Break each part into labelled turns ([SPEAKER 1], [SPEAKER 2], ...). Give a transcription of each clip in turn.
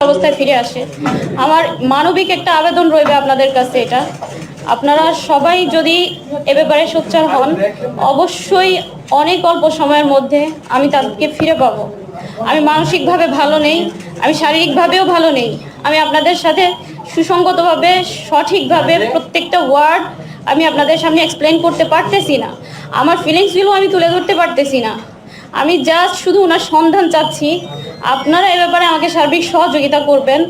[SPEAKER 1] অবস্থায় ফিরে আসে। আমার মানবিক একটা আবেদন রইবে আপনাদের কাছে এটা। আপনারা সবাই যদি এ ব্যাপারে সোচ্চার হন, অবশ্যই অনেক অল্প সময়ের মধ্যে আমি তাদেরকে ফিরে পাবো। আমি মানসিকভাবে ভালো নেই, আমি শারীরিকভাবেও ভালো নেই। আমি আপনাদের সাথে সুসঙ্গতভাবে সঠিকভাবে প্রত্যেকটা ওয়ার্ড আমি আপনাদের সামনে এক্সপ্লেন করতে পারতেছি না। আমার ফিলিংসগুলো আমি তুলে ধরতে পারতেছি না। আমি জাস্ট শুধু ওনার সন্ধান চাচ্ছি। আপনারা এ ব্যাপারে আমাকে সার্বিক সহযোগিতা করবেন।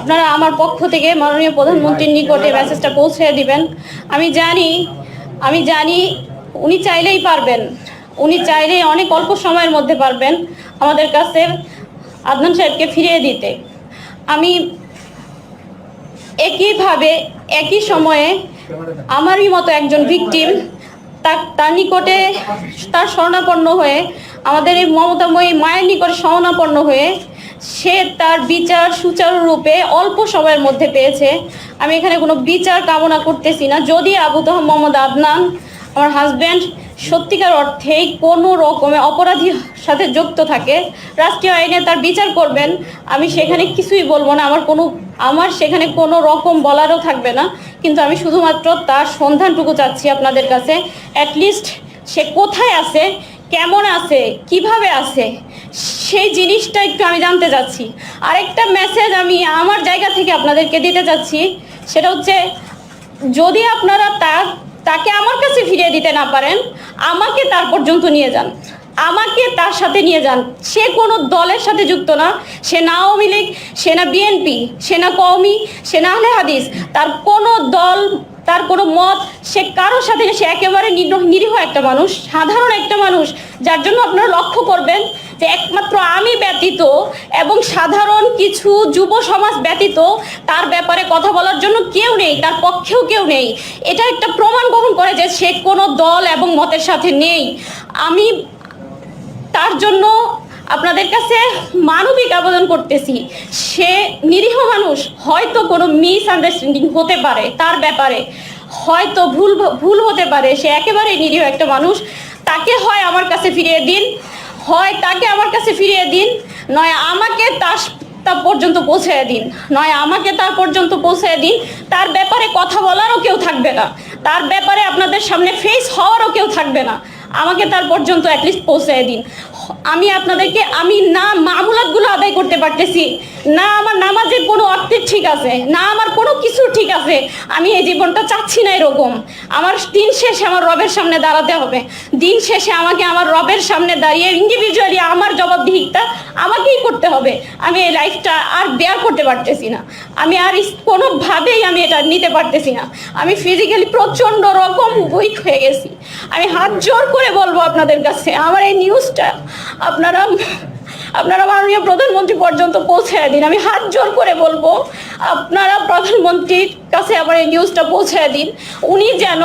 [SPEAKER 1] আপনারা আমার পক্ষ থেকে মাননীয় প্রধানমন্ত্রীর নিকটে মেসেজটা পৌঁছে দিবেন। আমি জানি আমি জানি উনি চাইলেই পারবেন। উনি চাইলেই অনেক অল্প সময়ের মধ্যে পারবেন আমাদের কাছে আদনান সাহেবকে ফিরিয়ে দিতে। আমি একইভাবে, একই সময়ে আমারই মতো একজন ভিকটিম তার নিকটে তার শরণাপন্ন হয়ে আমাদের এই মমতাময়ী মায়ের নিকটে শরণাপন্ন হয়ে সে তার বিচার সুচারুরূপে অল্প সময়ের মধ্যে পেয়েছে। আমি এখানে কোনো বিচার কামনা করতেছি না। যদি আবু তহ মোহাম্মদ আদনান, আমার হাজব্যান্ড সত্যিকার অর্থেই কোনো রকমে অপরাধীর সাথে যুক্ত থাকে, রাষ্ট্রীয় আইনে তার বিচার করবেন, আমি সেখানে কিছুই বলব না। আমার কোনো, আমার সেখানে কোনো রকম বলারও থাকবে না। কিন্তু আমি শুধুমাত্র তার সন্ধানটুকু চাচ্ছি আপনাদের কাছে। অ্যাটলিস্ট সে কোথায় আছে কেমন আছে? কীভাবে আছে? সেই জিনিসটা একটু আমি জানতে চাচ্ছি। আরেকটা মেসেজ আমি আমার জায়গা থেকে আপনাদেরকে দিতে চাচ্ছি। সেটা হচ্ছে, যদি আপনারা তার, তাকে আমার কাছে ফিরিয়ে দিতে না পারেন, আমাকে তার পর্যন্ত নিয়ে যান। আমাকে তার সাথে নিয়ে যান। সে কোনো দলের সাথে যুক্ত না। সে না আওয়ামী লীগ, সে না বিএনপি, সে না কওমি, সে না আহলে হাদিস। তার কোনো দল তার কোনো মত, সে কারোর সাথে সে একেবারে নির- নিরীহ একটা মানুষ, সাধারণ একটা মানুষ, যার জন্য আপনারা লক্ষ্য করবেন যে একমাত্র আমি ব্যতীত এবং সাধারণ কিছু যুব সমাজ ব্যতীত তার ব্যাপারে কথা বলার জন্য কেউ নেই, তার পক্ষেও কেউ নেই। এটা একটা প্রমাণ বহন করে যে সে কোনো দল এবং মতের সাথে নেই। আমি তার জন্য আপনাদের কাছে মানবিক আবেদন করতেছি। সে নিরীহ মানুষ হয়তো কোনো মিস আন্ডারস্ট্যান্ডিং হতে পারে তার ব্যাপারে। হয়তো ভুল ভুল হতে পারে। সে একেবারেই নিরীহ একটা মানুষ। তাকে হয় আমার কাছে ফিরিয়ে দিন। হয় তাকে আমার কাছে ফিরিয়ে দিন। নয়, আমাকে তার তা পর্যন্ত পৌঁছে দিন। নয়, আমাকে তার পর্যন্ত পৌঁছে দিন। তার ব্যাপারে কথা বলারও কেউ থাকবে না। তার ব্যাপারে আপনাদের সামনে ফেস হওয়ারও কেউ থাকবে না। আমাকে তার পর্যন্ত অ্যাটলিস্ট পৌঁছে দিন। আমি আপনাদেরকে, আমি না মামুলাতগুলো আদায় করতে পারতেছি। না আমার নামাজের কোনো অর্থের ঠিক আছে, না আমার কোনো কিছু ঠিক আছে। আমি এই জীবনটা চাচ্ছি না এরকম। আমার দিন শেষে আমার রবের সামনে দাঁড়াতে হবে। দিন শেষে আমাকে আমার রবের সামনে দাঁড়িয়ে ইন্ডিভিজুয়ালি আমার জবাবদিহিতা আমাকেই করতে হবে। আমি এই লাইফটা আর বেয়ার করতে পারতেছি না। আমি আর কোনোভাবেই আমি এটা নিতে পারতেছি না। আমি ফিজিক্যালি প্রচণ্ড রকম উইক হয়ে গেছি। আমি হাত জোর করে বলব আপনাদের কাছে, আমার এই নিউজটা আপনারা আপনারা মাননীয় প্রধানমন্ত্রী পর্যন্ত পৌঁছে দিন। আমি হাত জোর করে বলব, আপনারা প্রধানমন্ত্রীর কাছে আমার এই নিউজটা পৌঁছে দিন। উনি যেন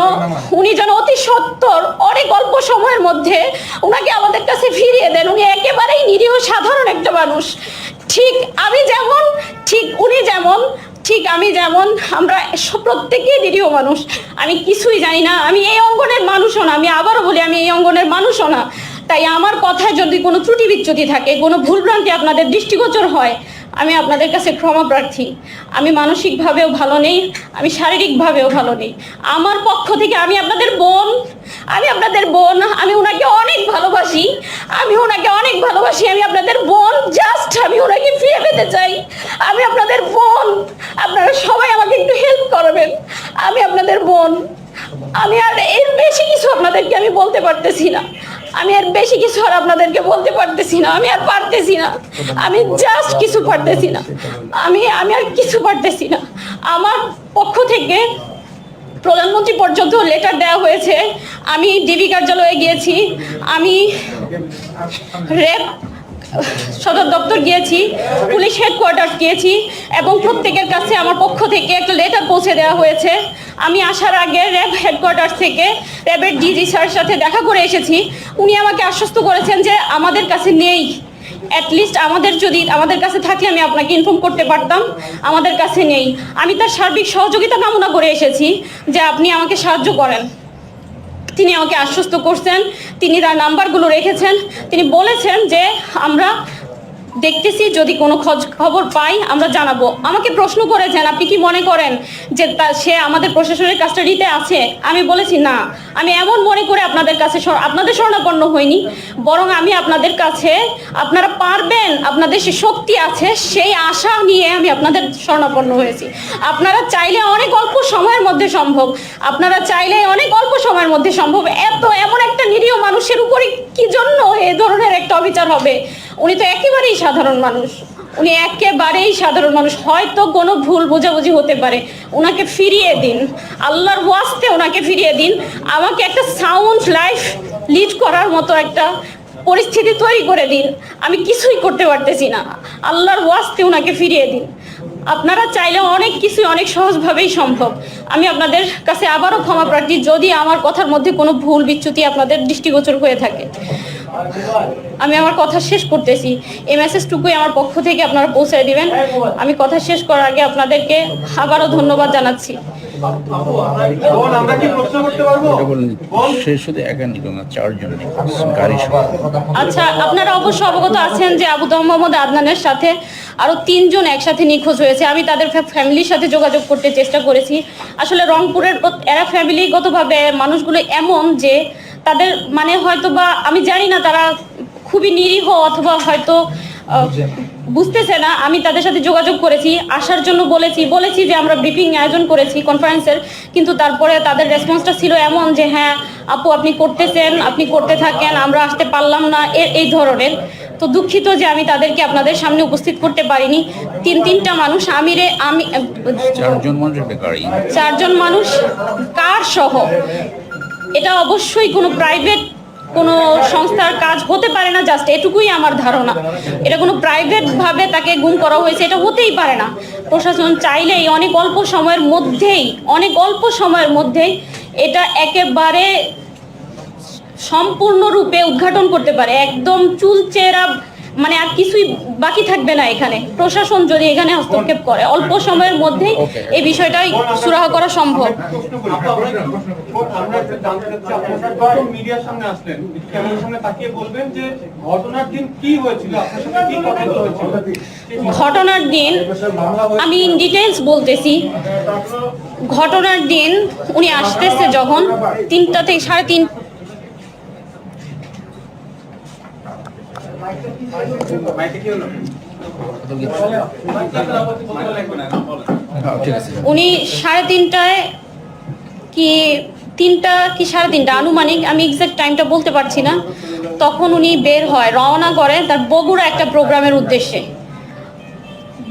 [SPEAKER 1] উনি যেন অতি সত্তর, অনেক অল্প সময়ের মধ্যে ওনাকে আমাদের কাছে ফিরিয়ে দেন। উনি একেবারেই নিরীহ, সাধারণ একটা মানুষ। ঠিক আমি যেমন, ঠিক উনি যেমন, ঠিক আমি যেমন, আমরা প্রত্যেকেই নিরীহ মানুষ। আমি কিছুই জানি না, আমি এই অঙ্গনের মানুষও না, আমি আবারও বলি, আমি এই অঙ্গনের মানুষও না। তাই আমার কথায় যদি কোনো ত্রুটি বিচ্যুতি থাকে, কোনো ভুলভ্রান্তি আপনাদের দৃষ্টিগোচর হয়, আমি আপনাদের কাছে ক্ষমা প্রার্থী। আমি মানসিকভাবেও ভালো নেই, আমি শারীরিকভাবেও ভালো নেই। আমার পক্ষ থেকে আমি আপনাদের বোন, আমি আপনাদের বোন, আমি ওনাকে অনেক ভালোবাসি, আমি ওনাকে অনেক ভালোবাসি, আমি আপনাদের বোন, জাস্ট আমি ওনাকে ফিরে পেতে চাই। আমি আপনাদের বোন, আপনারা সবাই আমাকে একটু হেল্প করবেন। আমি আপনাদের বোন, আমি আর এর বেশি কিছু আপনাদেরকে আমি বলতে পারতেছি না। আমি আর বেশি কিছু আর আপনাদেরকে বলতে পারতেছি না, আমি আর পারতেছি না। আমি জাস্ট কিছু পারতেছি না। আমি আমি আর কিছু পারতেছি না। আমার পক্ষ থেকে প্রধানমন্ত্রী পর্যন্ত লেটার দেওয়া হয়েছে। আমি ডিবি কার্যালয়ে গিয়েছি। আমি রেপ সদর দপ্তর গিয়েছি, পুলিশ হেডকোয়ার্টার গিয়েছি, এবং প্রত্যেকের কাছে আমার পক্ষ থেকে একটা লেটার পৌঁছে দেওয়া হয়েছে। আমি আসার আগে র্যাব হেডকোয়ার্টার থেকে র্যাবের ডিজি স্যারের সাথে দেখা করে এসেছি। উনি আমাকে আশ্বস্ত করেছেন যে আমাদের কাছে নেই। অ্যাটলিস্ট আমাদের যদি, আমাদের কাছে থাকলে আমি আপনাকে ইনফর্ম করতে পারতাম। আমাদের কাছে নেই। আমি তার সার্বিক সহযোগিতা কামনা করে এসেছি যে আপনি আমাকে সাহায্য করেন। তিনি আমাকে আশ্বস্ত করছেন তিনি তার নাম্বারগুলো রেখেছেন তিনি বলেছেন যে আমরা দেখতেছি যদি কোনো খোঁজ খবর পাই, আমরা জানাব। আমাকে প্রশ্ন করেছেন, আপনি কি মনে করেন যে সে আমাদের প্রশাসনের কাস্টাডিতে আছে? আমি বলেছি, না। আমি এমন মনে করে আপনাদের কাছে আপনাদের স্বর্ণাপন্ন হইনি, বরং আমি আপনাদের কাছে, আপনারা পারবেন, আপনাদের সে শক্তি আছে, সেই আশা নিয়ে আমি আপনাদের স্বর্ণাপন্ন হয়েছি। আপনারা চাইলে অনেক অল্প সময়ের মধ্যে সম্ভব। আপনারা চাইলে অনেক অল্প সময়ের মধ্যে সম্ভব। এত এমন একটা নিরীহ মানুষের উপরে কি জন্য এ ধরনের একটা অবিচার হবে? উনি তো একেবারেই সাধারণ মানুষ। উনি একেবারেই সাধারণ মানুষ। হয়তো কোনো ভুল বোঝাবুঝি হতে পারে। ওনাকে ফিরিয়ে দিন। আল্লাহর ওয়াস্তে ওনাকে ফিরিয়ে দিন। আমাকে একটা সাউন্ড লাইফ লিড করার মতো একটা পরিস্থিতি তৈরি করে দিন। আমি কিছুই করতে পারতেছি না। আল্লাহর ওয়াস্তে ওনাকে ফিরিয়ে দিন। আপনারা চাইলে অনেক কিছুই অনেক সহজভাবেই সম্ভব। আমি আপনাদের কাছে আবারও ক্ষমা প্রার্থী, যদি আমার কথার মধ্যে কোনো ভুল বিচ্যুতি আপনাদের দৃষ্টিগোচর হয়ে থাকে। আমি আমার কথা শেষ করতেছি। এই মেসেজটুকুই আমার পক্ষ থেকে আপনারা পৌঁছে দিবেন। আমি কথা শেষ করার আগে আপনাদেরকে আবারও ধন্যবাদ জানাচ্ছি। আচ্ছা আপনারা অবশ্য অবগত আছেন যে আবু মোহাম্মদ আদনানের সাথে আরও তিনজন একসাথে নিখোঁজ হয়েছে। আমি তাদের ফ্যামিলির সাথে যোগাযোগ করতে চেষ্টা করেছি। আসলে রংপুরের এরা ফ্যামিলিগতভাবে মানুষগুলো এমন যে তাদের মানে হয়তো বা আমি জানি না তারা খুবই নিরীহ অথবা হয়তো বুঝতেছে না। আমি তাদের সাথে যোগাযোগ করেছি আসার জন্য বলেছি। বলেছি যে আমরা ব্রিফিং আয়োজন করেছি কনফারেন্সের কিন্তু তারপরে তাদের রেসপন্সটা ছিল এমন যে হ্যাঁ আপু আপনি করতেছেন আপনি করতে থাকেন আমরা আসতে পারলাম না। এই ধরনের। তো দুঃখিত যে আমি তাদেরকে আপনাদের সামনে উপস্থিত করতে পারিনি। তিন তিনটা মানুষ আমি রে আমি
[SPEAKER 2] চারজন মানুষ
[SPEAKER 1] চারজন মানুষ কার সহ? এটা অবশ্যই কোনো প্রাইভেট কোনো সংস্থার কাজ হতে পারে না জাস্ট এটুকুই আমার ধারণা। এটা কোনো প্রাইভেট ভাবে তাকে গুম করা হয়েছে, এটা হতেই পারে না। প্রশাসন চাইলেই অনেক অল্প সময়ের মধ্যেই, অনেক অল্প সময়ের মধ্যেই এটা একেবারে সম্পূর্ণরূপে উদ্ঘাটন করতে পারে। একদম চুলচেরা মানে আর কিছুই বাকি থাকবে না এখানে। প্রশাসন যদি এখানে হস্তক্ষেপ করে অল্প সময়ের মধ্যেই. এই বিষয়টাই সুরাহা করা সম্ভব।
[SPEAKER 3] প্রশ্ন করি। বোন, আমরা একটু জানতে চাচ্ছি আপনার যখন মিডিয়ার সামনে আসলেন। ক্যামেরার সামনে তাকিয়ে বলবেন যে ঘটনার দিন কি হয়েছিল আপনার সাথে কি কথা হয়েছিল?
[SPEAKER 1] ঘটনার দিন আমি ইন ডিটেলস বলতেছি। ঘটনার দিন উনি আসতেছে যখন তিনটা থেকে সাড়ে তিন উনি সাড়ে তিনটায় কি তিনটা কি সাড়ে তিনটা? আনুমানিক, আমি এক্সাক্ট টাইমটা বলতে পারছি না। তখন উনি বের হয়, রওনা করে তার বগুড়া একটা প্রোগ্রামের উদ্দেশ্যে।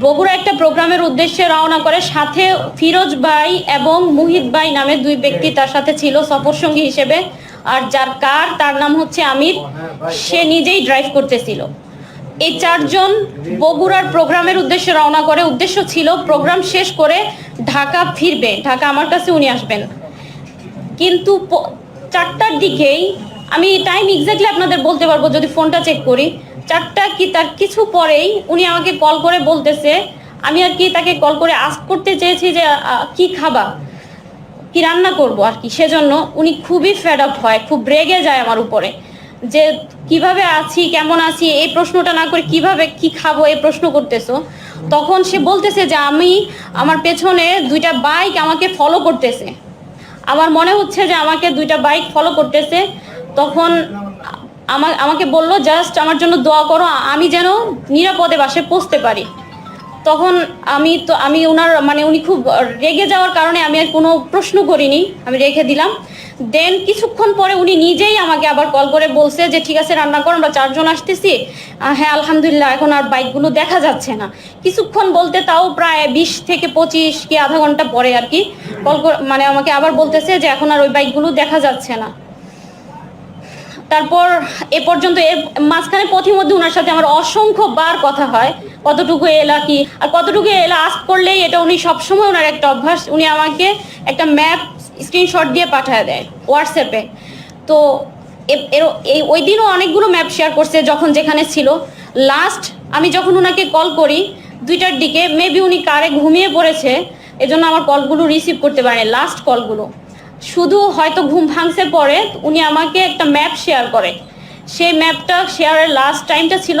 [SPEAKER 1] বগুড়া একটা প্রোগ্রামের উদ্দেশ্যে রওনা করে, সাথে ফিরোজ ভাই এবং মুহিত ভাই নামে দুই ব্যক্তি তার সাথে ছিল সফরসঙ্গী হিসেবে। আর যার কার, তার নাম হচ্ছে আমির। সে নিজেই ড্রাইভ করতেছিল। এই চারজন বগুড়ার প্রোগ্রামের উদ্দেশ্যে রওনা করে। উদ্দেশ্য ছিল প্রোগ্রাম শেষ করে ঢাকা ফিরবে। ঢাকা আমার কাছে উনি আসবেন। কিন্তু চারটার দিকেই আমি টাইম এক্স্যাক্টলি আপনাদের বলতে পারব যদি ফোনটা চেক করি। চারটা কি তার কিছু পরেই উনি আমাকে কল করে বলতেছে, আমি আর কি তাকে কল করে আস্ক করতে চেয়েছি যে কি খাবা? কি রান্না করব আর কি? সেজন্য উনি খুবই ফেড আপ হয়, খুব রেগে যায় আমার উপরে। যে কীভাবে আছি, কেমন আছি, এই প্রশ্নটা না করে কীভাবে কি খাব, এই প্রশ্ন করতেছো। তখন সে বলতেছে যে, আমি আমার পেছনে দুইটা বাইক আমাকে ফলো করতেছে। আমার মনে হচ্ছে যে, আমাকে দুইটা বাইক ফলো করতেছে। তখন আমা- আমাকে বলল, জাস্ট আমার জন্য দোয়া করো, আমি যেন নিরাপদে বাসে পৌঁছতে পারি। তখন আমি তো, আমি ওনার মানে উনি খুব রেগে যাওয়ার কারণে আমি আর কোনো প্রশ্ন করিনি, আমি রেখে দিলাম। দেন কিছুক্ষণ পরে উনি নিজেই আমাকে আবার কল করে বলছে যে, ঠিক আছে, রান্না করো, আমরা চারজন আসতেছি। হ্যাঁ আলহামদুলিল্লাহ, এখন আর বাইকগুলো দেখা যাচ্ছে না। কিছুক্ষণ বলতে তাও প্রায় বিশ থেকে পঁচিশ কি আধা ঘণ্টা পরে আর কি কল মানে আমাকে আবার বলতেছে যে, এখন আর ওই বাইকগুলো দেখা যাচ্ছে না। তারপর এ পর্যন্ত এর মাঝখানে পথির মধ্যে ওনার সাথে আমার অসংখ্য বার কথা হয়, কতটুকু এলা কি, আর কতটুকু এলা আস করলেই এটা উনি সবসময় ওনার একটা অভ্যাস, উনি আমাকে একটা ম্যাপ স্ক্রিনশট দিয়ে পাঠায় দেয় হোয়াটসঅ্যাপে তো এই, ওই দিনও অনেকগুলো ম্যাপ শেয়ার করছে যখন যেখানে ছিল। লাস্ট আমি যখন ওনাকে কল করি, দুইটার দিকে মেবি উনি কারে ঘুমিয়ে পড়েছে, এজন্য আমার কলগুলো রিসিভ করতে পারেনি লাস্ট কলগুলো শুধু হয়তো ঘুম ভাঙছে পরে উনি আমাকে একটা ম্যাপ শেয়ার করে। সেই ম্যাপটা শেয়ারের লাস্ট টাইমটা ছিল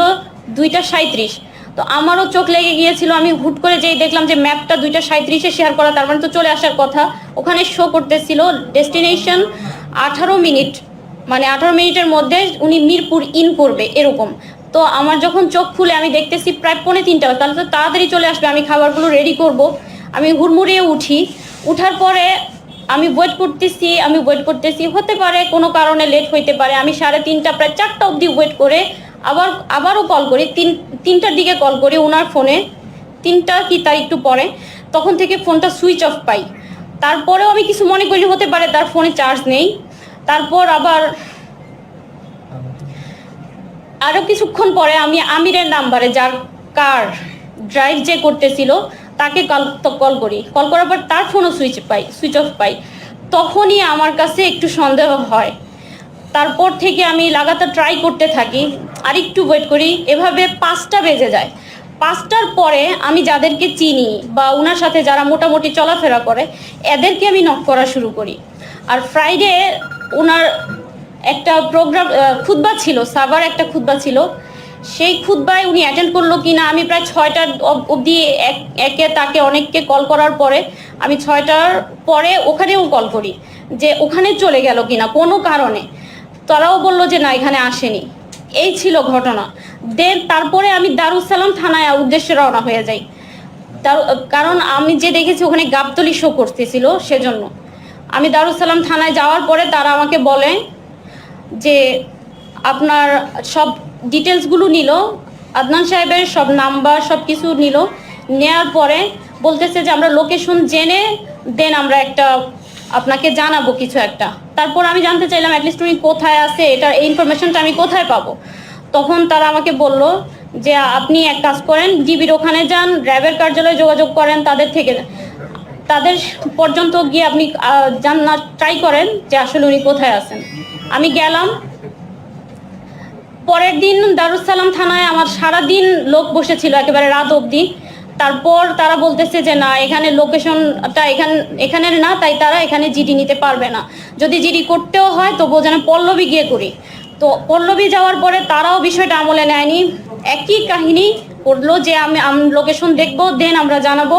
[SPEAKER 1] দুইটা সাঁত্রিশ তো আমারও চোখ লেগে গিয়েছিল, আমি হুট করে যেই দেখলাম যে ম্যাপটা দুইটা সাঁত্রিশে শেয়ার করা, তার মানে তো চলে আসার কথা। ওখানে শো করতেছিল ডেস্টিনেশন আঠারো মিনিট। মানে আঠারো মিনিটের মধ্যে উনি মিরপুর ইন করবে, এরকম। তো আমার যখন চোখ খুলে আমি দেখতেছি প্রায় পৌনে তিনটা তাহলে তো তাড়াতাড়ি চলে আসবে, আমি খাবারগুলো রেডি করব। আমি হুড়মুড়িয়ে উঠি। উঠার পরে আমি ওয়েট করতেছি, আমি ওয়েট করতেছি। হতে পারে কোনো কারণে লেট হইতে পারে। আমি সাড়ে তিনটা, প্রায় চারটা অবধি ওয়েট করে আবার, আবারও কল করি। তিন, তিনটার দিকে কল করি ওনার ফোনে তিনটা কি তার একটু পরে। তখন থেকে ফোনটা সুইচ অফ পাই। তারপরেও আমি কিছু মনে করি হতে পারে তার ফোনে চার্জ নেই। তারপর আবার আরও কিছুক্ষণ পরে আমি আমিরের নাম্বারে যার কার ড্রাইভ যে করতেছিল তাকে কল কল করি। কল করার পর তার ফোনও সুইচ পাই সুইচ অফ পাই। তখনই আমার কাছে একটু সন্দেহ হয়। তারপর থেকে আমি লাগাতার ট্রাই করতে থাকি আর একটু ওয়েট করি। এভাবে পাঁচটা বেজে যায়। পাঁচটার পরে আমি যাদেরকে চিনি বা ওনার সাথে যারা মোটামুটি চলাফেরা করে, এদেরকে আমি নক করা শুরু করি। আর ফ্রাইডে ওনার একটা প্রোগ্রাম খুতবা ছিল সাবার একটা খুতবা ছিল। সেই খুতবায় উনি অ্যাটেন্ড করল কি না আমি প্রায় ছয়টার অবধি এক- তাকে অনেককে কল করার পরে, আমি ছয়টার পরে ওখানেও কল করি যে ওখানে চলে গেল কিনা, কোনো কারণে। তারাও বলল যে না, এখানে আসেনি। এই ছিল ঘটনা। দেন তারপরে আমি দারুসালাম থানায় উদ্দেশ্যে রওনা হয়ে যাই। তার, কারণ আমি যে দেখেছি ওখানে গাবতলি শো করতেছিল সেজন্য। আমি দারুসালাম থানায় যাওয়ার পরে তারা আমাকে বলে যে, আপনার সব ডিটেলসগুলো নিল, আদনান সাহেবের সব নাম্বার সব কিছু নিল। নেয়ার পরে বলতেছে যে, আমরা লোকেশন জেনে দেন আমরা একটা, আপনাকে জানাব কিছু একটা। তারপর আমি জানতে চাইলাম অ্যাটলিস্ট উনি কোথায় আছে? এটা এই ইনফরমেশনটা আমি কোথায় পাবো? তখন তারা আমাকে বলল যে, আপনি এক কাজ করেন ডিবির ওখানে যান র্যাবের কার্যালয়ে যোগাযোগ করেন, তাদের থেকে, তাদের পর্যন্ত গিয়ে আপনি জানার ট্রাই করেন যে, আসলে উনি কোথায় আছেন। আমি গেলাম পরের দিন দারুসালাম থানায় আমার সারা দিন লোক বসেছিল, একেবারে রাত অবধি। তারপর তারা বলতেছে যে, না, এখানে লোকেশনটা এখান, এখানের না, তাই তারা এখানে জিডি নিতে পারবে না। যদি জিডি করতেও হয়, তবুও যেন পল্লবী গিয়ে করি। তো পল্লবী যাওয়ার পরে তারাও বিষয়টা আমলে নেয়নি। একই কাহিনী করল যে, আমি লোকেশন দেখব, দেন আমরা জানাব।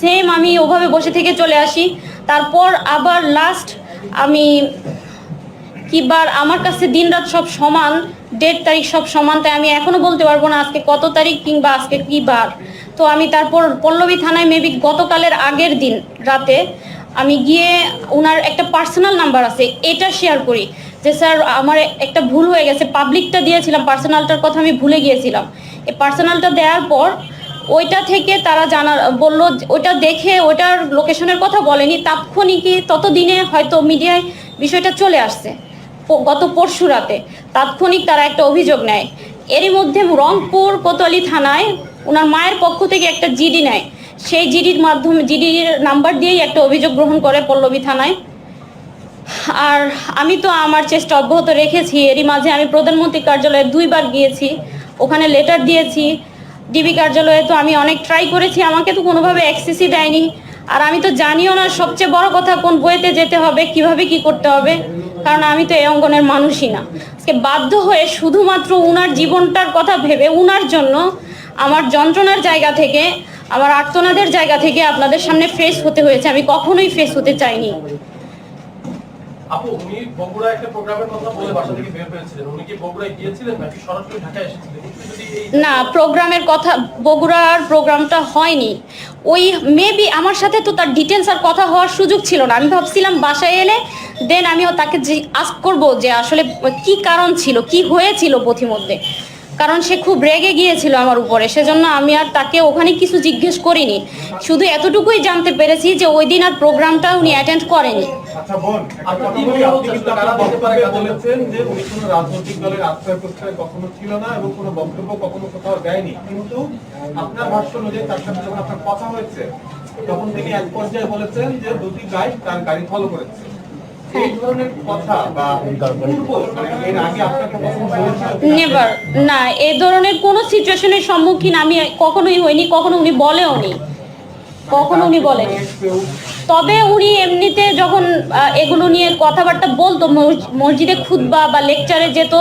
[SPEAKER 1] সেম আমি ওভাবে বসে থেকে চলে আসি। তারপর আবার লাস্ট আমি, কিবার আমার কাছে দিনরাত সব সমান ডেট তারিখ সব সমান, তাই আমি এখনও বলতে পারব না আজকে কত তারিখ কিংবা আজকে কি বার। তো আমি তারপর পল্লবী থানায় মেবি গতকালের আগের দিন রাতে আমি গিয়ে ওনার একটা পার্সোনাল নাম্বার আছে, এটা শেয়ার করি। যে স্যার, আমার একটা ভুল হয়ে গেছে পাবলিকটা দিয়েছিলাম পার্সোনালটার কথা আমি ভুলে গিয়েছিলাম। এই পার্সোনালটা দেওয়ার পর ওইটা থেকে তারা জানা, বলল ওইটা দেখে ওইটার লোকেশনের কথা বলেনি, তাৎক্ষণিকই ততদিনে হয়তো মিডিয়ায় বিষয়টা চলে আসছে। গত পরশু রাতে। তাৎক্ষণিক তারা একটা অভিযোগ নেয়। এরই মধ্যে রংপুর কোতোয়ালি থানায় ওনার মায়ের পক্ষ থেকে একটা জিডি নেয়। সেই জিডির মাধ্যমে, জিডির নাম্বার দিয়েই একটা অভিযোগ গ্রহণ করে পল্লবী থানায়। আর আমি তো আমার চেষ্টা অব্যাহত রেখেছি। এরই মাঝে আমি প্রধানমন্ত্রী কার্যালয়ে দুইবার গিয়েছি। ওখানে লেটার দিয়েছি। ডিবি কার্যালয়ে তো আমি অনেক ট্রাই করেছি। আমাকে তো কোনোভাবে অ্যাক্সেসই দেয়নি। আর আমি তো জানিও না সবচেয়ে বড় কথা কোন বইতে যেতে হবে, কীভাবে কি করতে হবে, কারণ আমি তো এই অঙ্গনের মানুষই না। আজকে বাধ্য হয়ে শুধুমাত্র উনার জীবনটার কথা ভেবে, উনার জন্য আমার যন্ত্রণার জায়গা থেকে, আমার আর্তনাদের জায়গা থেকে আপনাদের সামনে ফেস হতে হয়েছে। আমি কখনোই ফেস হতে চাইনি।
[SPEAKER 4] আপু, উনি বগুড়া একটা প্রোগ্রামের কথা বলে বাসা থেকে বের হয়েছিলেন। উনি কি বগুড়ায় গিয়েছিলেন নাকি সরাসরি ঢাকায় এসেছিলেন?
[SPEAKER 1] না, প্রোগ্রামের কথা, বগুড়ার প্রোগ্রামটা হয়নি। ওই মেবি আমার সাথে তো তার ডিটেলস আর কথা হওয়ার সুযোগ ছিল না। আমি ভাবছিলাম বাসায় এলে দেন আমিও তাকে আস্ক করব যে আসলে কি কারণ ছিল, কি হয়েছিল পথিমধ্যে। কারণ সে খুব রেগে গিয়েছিল আমার উপরে, সেজন্য আমি আর তাকে ওখানে কিছু জিজ্ঞেস করিনি। শুধু এতটুকুই জানতে পেরেছি যে ওই দিন আর প্রোগ্রামটা উনি অ্যাটেন্ড করেনি।
[SPEAKER 3] আচ্ছা তখন তিনি এক পর্যায়ে বলেছেন যে দুটি গাইড তার গাড়ি ফলো করেছে।
[SPEAKER 1] নেভার না এই ধরনের কোনো সিচুয়েশনের সম্মুখীন আমি কখনোই হইনি, কখনো উনি বলেও নি। কখনো উনি বলেনি। তবে উনি এমনিতে যখন এগুলো নিয়ে কথাবার্তা বলতো মসজিদে খুতবা বা লেকচারে যেত,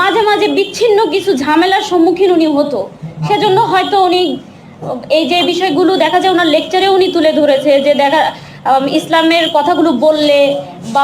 [SPEAKER 1] মাঝে মাঝে বিচ্ছিন্ন কিছু ঝামেলার সম্মুখীন উনি হতো। সেজন্য হয়তো উনি, এই যে বিষয়গুলো দেখা যায়, ওনার লেকচারে উনি তুলে ধরেছে, যে দেখা ইসলামের কথাগুলো বললে বা